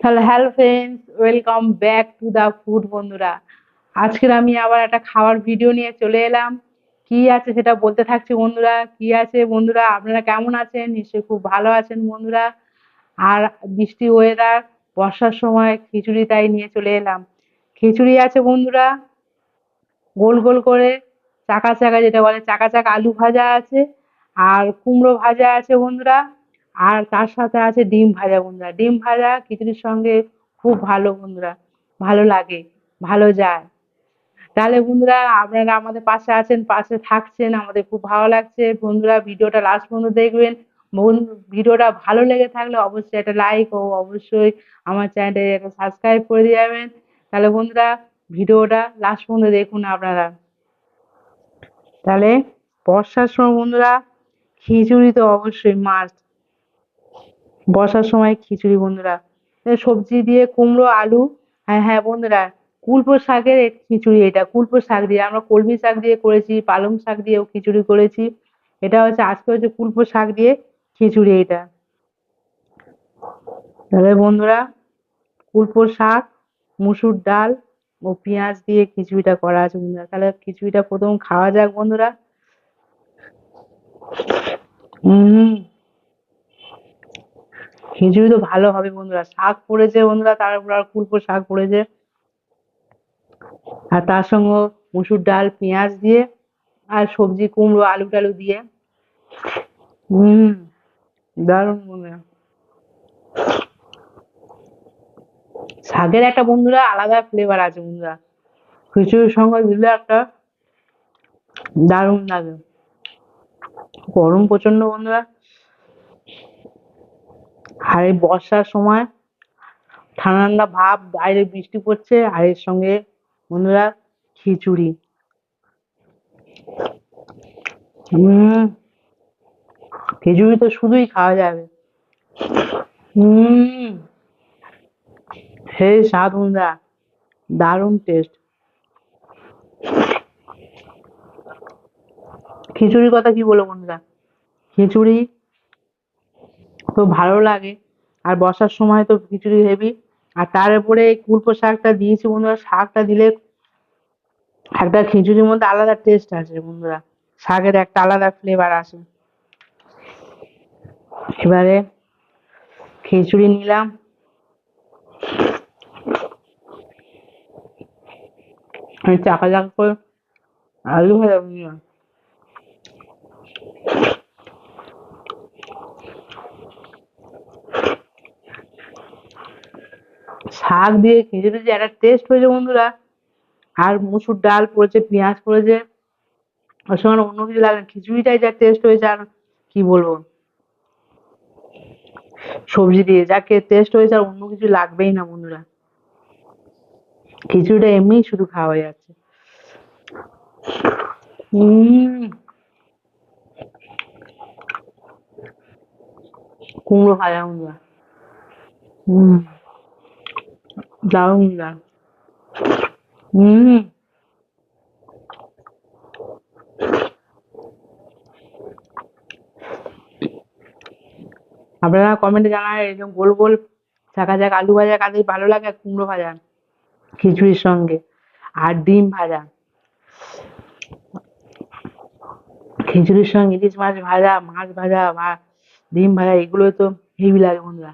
তাহলে hello friends welcome back to the food বন্ধুরা। আজকের আমি আবার একটা খাওয়ার ভিডিও নিয়ে চলে এলাম। কি আছে সেটা বলতে থাকছি বন্ধুরা, কি আছে বন্ধুরা? আপনারা কেমন আছেন? নিশ্চয়ই খুব ভালো আছেন বন্ধুরা। আর বৃষ্টি ওয়েদার বর্ষার সময় খিচুড়ি তাই নিয়ে চলে এলাম। খিচুড়ি আছে বন্ধুরা, গোল গোল করে চাকা চাকা, যেটা বলে চাকা চাকা আলু ভাজা আছে। আর কুমড়ো ভাজা আছে বন্ধুরা। আর তার সাথে আছে ডিম ভাজা বন্ধুরা। ডিম ভাজা খিচুড়ির সঙ্গে খুব ভালো বন্ধুরা, ভালো লাগে, ভালো যায়। তাহলে বন্ধুরা, আপনারা আমাদের পাশে আছেন, পাশে থাকছেন, আমাদের খুব ভালো লাগছে। বন্ধুরা, ভিডিওটা লাস্ট পর্যন্ত দেখবেন। ভিডিওটা ভালো লেগে থাকলে অবশ্যই একটা লাইক ও অবশ্যই আমার চ্যানেলটা একটা সাবস্ক্রাইব করে দিয়ে যাবেন। তাহলে বন্ধুরা, ভিডিওটা লাস্ট পর্যন্ত দেখুন আপনারা। তাহলে, বর্ষার সময় বন্ধুরা, খিচুড়ি তো অবশ্যই মাস্ট বর্ষার সময় খিচুড়ি বন্ধুরা। সবজি দিয়ে কুমড়ো, আলু হ্যাঁ হ্যাঁ বন্ধুরা, কুলপো শাকের খিচুড়ি এটা, কুলপো শাক দিয়ে। আমরা কলমি শাক দিয়ে করেছি, পালং শাক দিয়েও খিচুড়ি করেছি। এটা হচ্ছে আজকে হচ্ছে কুলপো শাক দিয়ে খিচুড়ি এটা। তাহলে বন্ধুরা, কুলপো শাক, মুসুর ডাল ও পেঁয়াজ দিয়ে খিচুড়িটা করা আছে বন্ধুরা। তাহলে খিচুড়িটা প্রথম খাওয়া যাক বন্ধুরা। হম। খিচুড়ি তো ভালো হবে বন্ধুরা। শাক পড়েছে বন্ধুরা, তার উপর আর কুলপো শাক পড়েছে। আর তার সঙ্গে মুসুর ডাল, পেঁয়াজ দিয়ে আর সবজি, কুমড়ো, আলু টালু দিয়ে। হম, দারুণ বন্ধুরা। শাকের একটা বন্ধুরা আলাদা ফ্লেভার আছে বন্ধুরা। খিচুড়ির সঙ্গে দিলে একটা দারুণ লাগে। গরম প্রচণ্ড বন্ধুরা। আর এই বর্ষার সময় ঠান্ডা ঠান্ডা ভাব, বাইরে বৃষ্টি পড়ছে, আর এর সঙ্গে বন্ধুরা খিচুড়ি। হম খিচুড়ি তো শুধুই খাওয়া যাবে। হম সেই স্বাদ বন্ধুরা, দারুণ টেস্ট খিচুড়ির কথা কি বলব বন্ধুরা? খিচুড়ি তো ভালো লাগে। আর বর্ষার সময় তো খিচুড়ি হেভি। আর তার উপরে এই কুলপো শাকটা দিয়েছি বন্ধুরা। শাকটা দিলে একটা খিচুড়ির মধ্যে আলাদা টেস্ট আছে বন্ধুরা। শাকের একটা আলাদা ফ্লেভার আসে। এবারে খিচুড়ি নিলাম। চাকা চাকা করে আলু ভাজা শাক দিয়ে খিচুড়ি যে একটা টেস্ট হয়েছে বন্ধুরা। আর মুসুর ডাল পড়েছে পেঁয়াজ পড়েছে ওর সঙ্গে অন্য কিছু লাগে খিচুড়িটাই যা টেস্ট হয়েছে আর কি বলব। সবজি দিয়ে যাকে টেস্ট হয়েছে আর অন্য কিছু লাগবেই না বন্ধুরা। খিচুড়িটা এমনিই শুধু খাওয়া যাচ্ছে। কুমড়ো ভাজা বন্ধুরা। হম দারুণ দারুণ। হম। আপনারা কমেন্টে জানায় এরকম গোল গোল চাকা চাকা আলু ভাজা কাদের ভালো লাগে, কুমড়ো ভাজা, খিচুড়ির সঙ্গে, আর ডিম ভাজা। খিচুড়ির সঙ্গে ইলিশ মাছ ভাজা মাছ ভাজা ডিম ভাজা, এগুলো তো হেভি লাগে বন্ধুরা।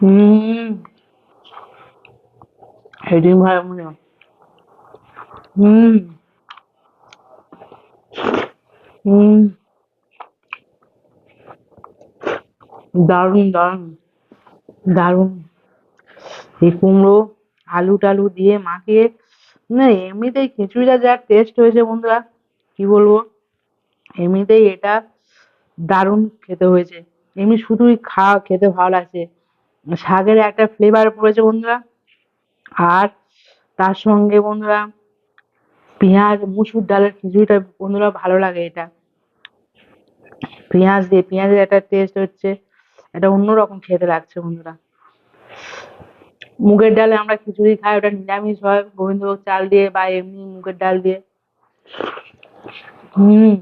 হম। ডিম ভাজা বন্ধুরা হম। হম। দারুণ দারুণ। দারুণ। এই কুমড়ো, আলু টালু দিয়ে মাখিয়ে, না, এমনিতেই খিচুড়িটা যা টেস্ট হয়েছে বন্ধুরা, কি বলব? এমনিতেই এটা দারুণ খেতে হয়েছে। এমনি শুধুই খাওয়া খেতে ভালো লাগছে। শাকের একটা ফ্লেভার পড়েছে বন্ধুরা। আর তার সঙ্গে বন্ধুরা পেঁয়াজ, মুসুর ডালের খিচুড়িটা বন্ধুরা ভালো লাগে এটা। পেঁয়াজ দিয়ে, পেঁয়াজের একটা টেস্ট হচ্ছে, এটা অন্যরকম খেতে লাগছে বন্ধুরা। মুগের ডালে আমরা খিচুড়ি খাই, ওটা নিরামিষ হয়, গোবিন্দভোগ চাল দিয়ে বা এমনি মুগের ডাল দিয়ে। হম।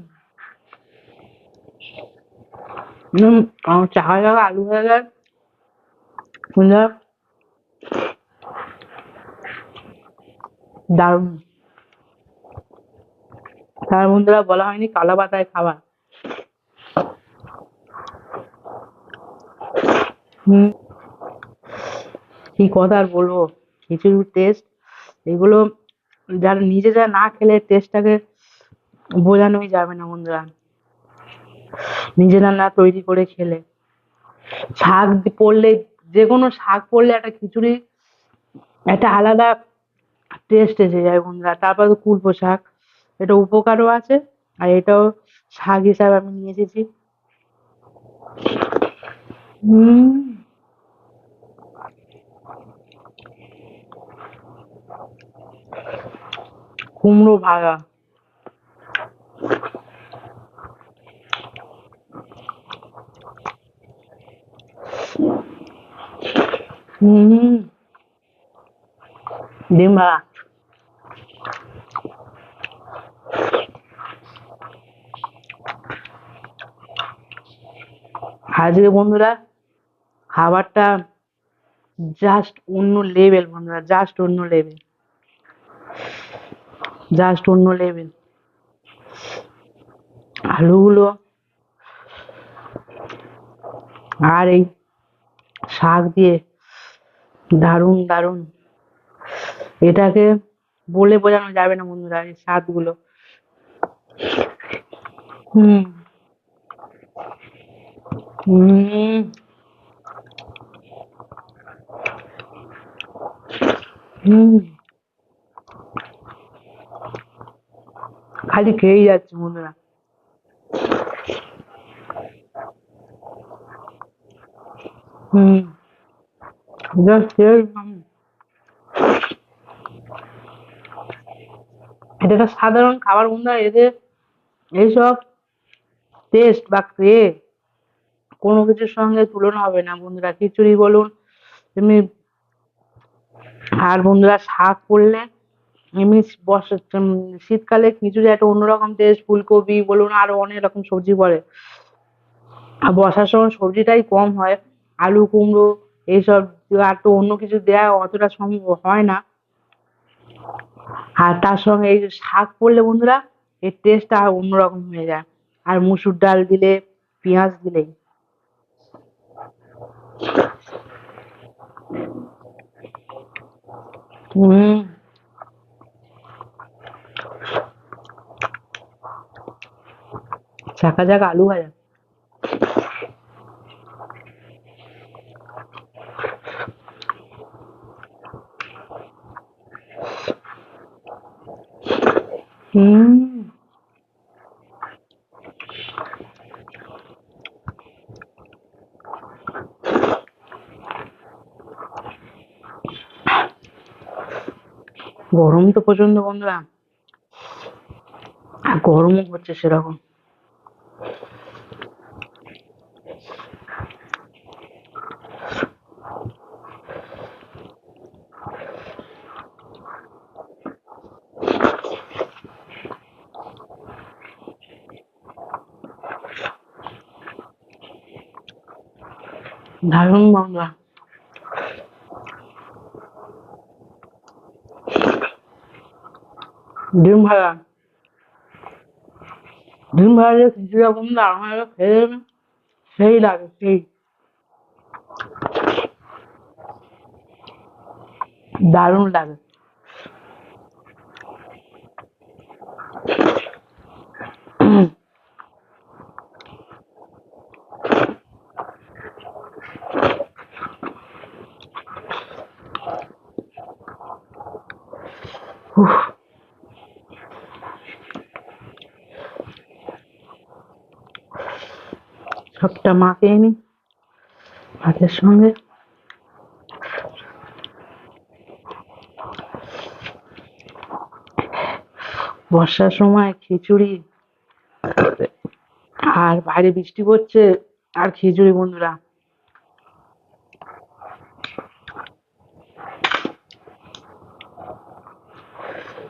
চাকা চাকা আলু ভাজা বন্ধুরা দারুণ। তার বন্ধুরা বলা হয়নি কালা পাতায় খাবার। হুম। কি কথা আর বলব? খিচুড়ির টেস্ট এগুলো যারা নিজে যা না খেলে টেস্টটাকে বোঝানোই যাবে না বন্ধুরা। নিজেরা না তৈরি করে খেলে। শাক পড়লে যে কোনো শাক পড়লে একটা খিচুড়ি, একটা আলাদা টেস্ট এসে যায় বন্ধুরা। তারপর তো কুলপো শাক, এটা উপকারও আছে আর এটাও শাক হিসাবে আমি নিয়ে এসেছি। কুমড়ো ভাজা। হুম। ডিম ভাজা আজকে বন্ধুরা খাবারটা জাস্ট অন্য লেভেল বন্ধুরা জাস্ট অন্য লেভেল জাস্ট অন্য লেভেল আলুগুলো আর এই শাক দিয়ে দারুণ দারুণ। এটাকে বলে বোঝানো যাবে না বন্ধুরা, এই স্বাদগুলো। হুম। হুম। খালি খেয়েই যাচ্ছে বন্ধুরা। হুম। এটা একটা সাধারণ খাবার বন্ধুরা এদের এইসব টেস্ট বা ক্রে কোনো কিছুর সঙ্গে তুলনা হবে না বন্ধুরা। খিচুড়ি বলুন, এমনি আর বন্ধুরা শাক করলে এমনি বর্ষা শীতকালে খিচুড়ি একটা অন্যরকম টেস্ট ফুলকপি বলুন, আরও অনেক রকম সবজি পড়ে। আর বর্ষার সময় সবজিটাই কম হয়, আলু কুমড়ো এইসব, আর তো অন্য কিছু দেওয়া অতটা সম্ভব হয় না। আর তার সঙ্গে এই যে শাক পড়লে বন্ধুরা, এর টেস্টটা অন্যরকম হয়ে যায়। আর মুসুর ডাল দিলে, পেঁয়াজ দিলে। হুম। চাকা চাকা আলু ভাজা। হুম গরম তো প্রচণ্ড বন্ধুরা আর গরমও হচ্ছে সেরকম দারুণ বন্ধুরা ডিম ভাজা ডিম ভাজা দিয়ে খিচুড়ি বন্ধুরা আমার খেয়ে সেই লাগে সেই দারুণ লাগে সবটা মাখিয়ে নি ভাতের সঙ্গে বর্ষার সময় খিচুড়ি আর বাইরে বৃষ্টি পড়ছে আর খিচুড়ি, বন্ধুরা।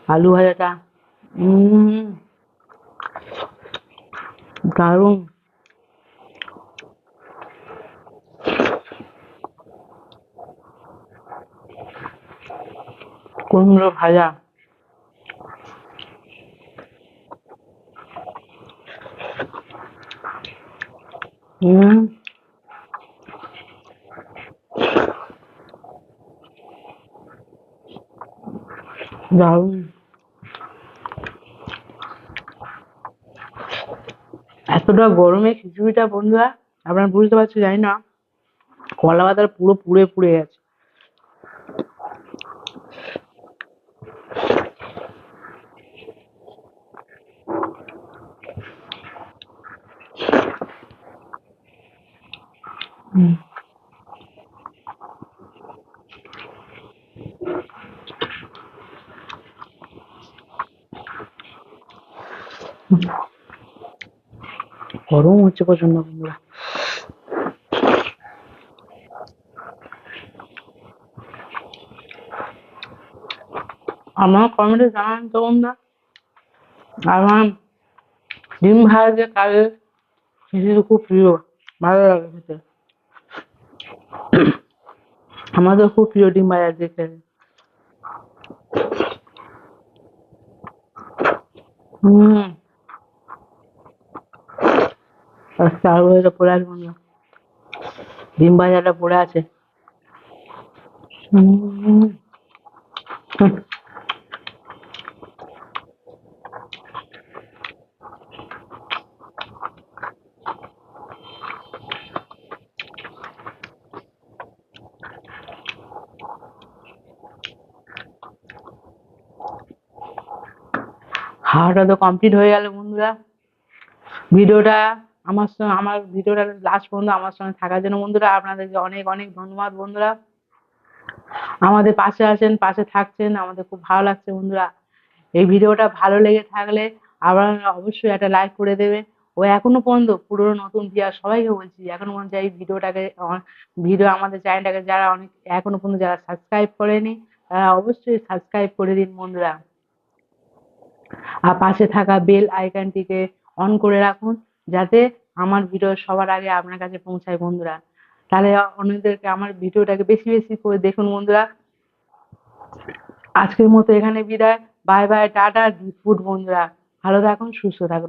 আলু ভাজাটা, উম, দারুণ। কুমড়ো ভাজা। এতটা গরমে খিচুড়িটা, বন্ধুরা, আপনারা বুঝতে পারছি, জানি না কলা পাতার পুরো পুড়ে পুড়ে গেছে। গরম হচ্ছে প্রচণ্ড বন্ধুরা। আমার কমেন্টে জানান তো বন্ধুরা। আমার ডিম ভাজা কালের খুব প্রিয়, ভালো লাগে খেতে। আমাদের খুব প্রিয় ডিম খেতে হম বছর পড়ে আছে বন্ধুরা ডিম ভাজাটা পড়ে আছে। খাওয়াটা তো কমপ্লিট হয়ে গেল বন্ধুরা। ভিডিওটা আমার সঙ্গে, আমার ভিডিওটা লাস্ট পর্যন্ত আমার সঙ্গে থাকার জন্য বন্ধুরা, আপনাদেরকে অনেক অনেক ধন্যবাদ বন্ধুরা। আমাদের পাশে আছেন, পাশে থাকছেন, আমাদের খুব ভালো লাগছে বন্ধুরা। এই ভিডিওটা ভালো লেগে থাকলে আপনারা অবশ্যই একটা লাইক করে দেবে। ও এখনও পর্যন্ত পুরনো নতুন ভিউয়ার সবাইকে বলছি, এখনও পর্যন্ত এই ভিডিওটাকে ভিডিও আমাদের চ্যানেলটাকে যারা অনেক, এখনও পর্যন্ত যারা সাবস্ক্রাইব করেনি, তারা অবশ্যই সাবস্ক্রাইব করে দিন বন্ধুরা। আর পাশে থাকা বেল আইকনটিকে অন করে রাখুন যাতে আমার ভিডিও সবার আগে আপনার কাছে পৌঁছায় বন্ধুরা। তাহলে অন্যদেরকে আমার ভিডিওটাকে বেশি বেশি করে দেখুন বন্ধুরা। আজকের মতো এখানে বিদায়। বাই বাই টাটা ফুড বন্ধুরা। ভালো থাকুন, সুস্থ থাকুন।